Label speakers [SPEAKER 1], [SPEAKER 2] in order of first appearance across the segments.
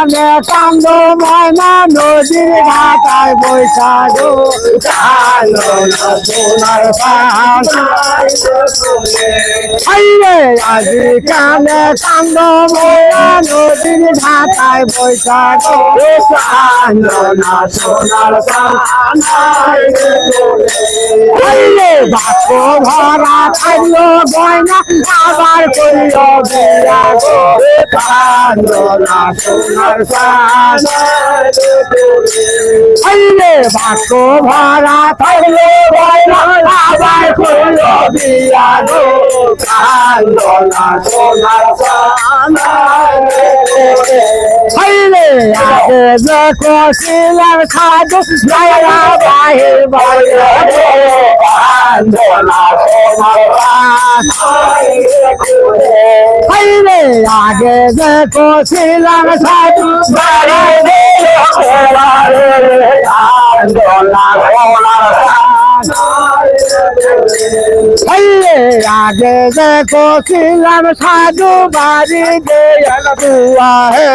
[SPEAKER 1] কান্দ ময়না নদীর ঘাটায় বৈশাখ। কালো না সোনার পান আইরে আজি কানে কান্দ ময়না নদীর ঘাটায় বৈশাখ। কালো না সোনার আইরে বাপ ভরা থাকল গয়না, আবার করিল বিয়া গো কালো না সোনার আইরে বাক্য ভরা থাকল আবার করিল বিয়া গো কালো সোনার সোনার আইরে আগে দেখো শিলার খাদ যাইরা বাহির বাইরে কালো না সোনার পান আইরে আগে দেখো শিলার খাদ যাইরা আগে দেখো শিলার সাধু বাড়ি দে বুয়া হে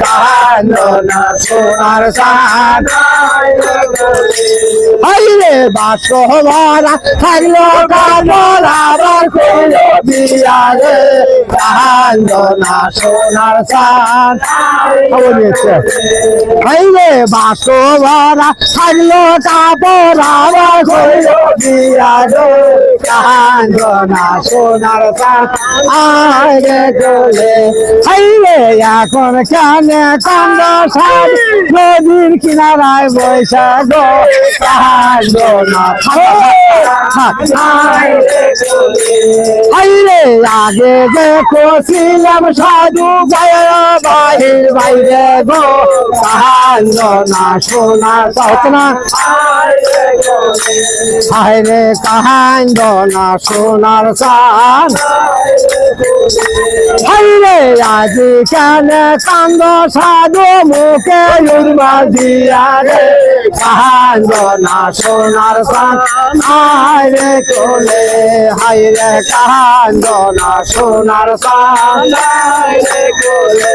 [SPEAKER 1] কানো না সোনার সান আইরে বাসো ভরা থাকল কানো আবার কানো না সোনার সান খবর নিয়েছে আইরে বাসো ভরা থাকল কাপড় আবার করল বিয়া এখন কানে নদীর কিনারায় বৈশাখ। কান্দ না আইরে আগে দেখো ছিলাম সাধু গায়ের বাইরে গো। কান্দ না সোনা হায়রে কান্দ না সোনার সান হাইরে আজি কানে কান্দ সাধু মুখে উর্মা দিয়া রে? কান্দ না সোনার সান হাইরে কোলে হাইরে কান্দ না সোনার সান হাইরে কোলে।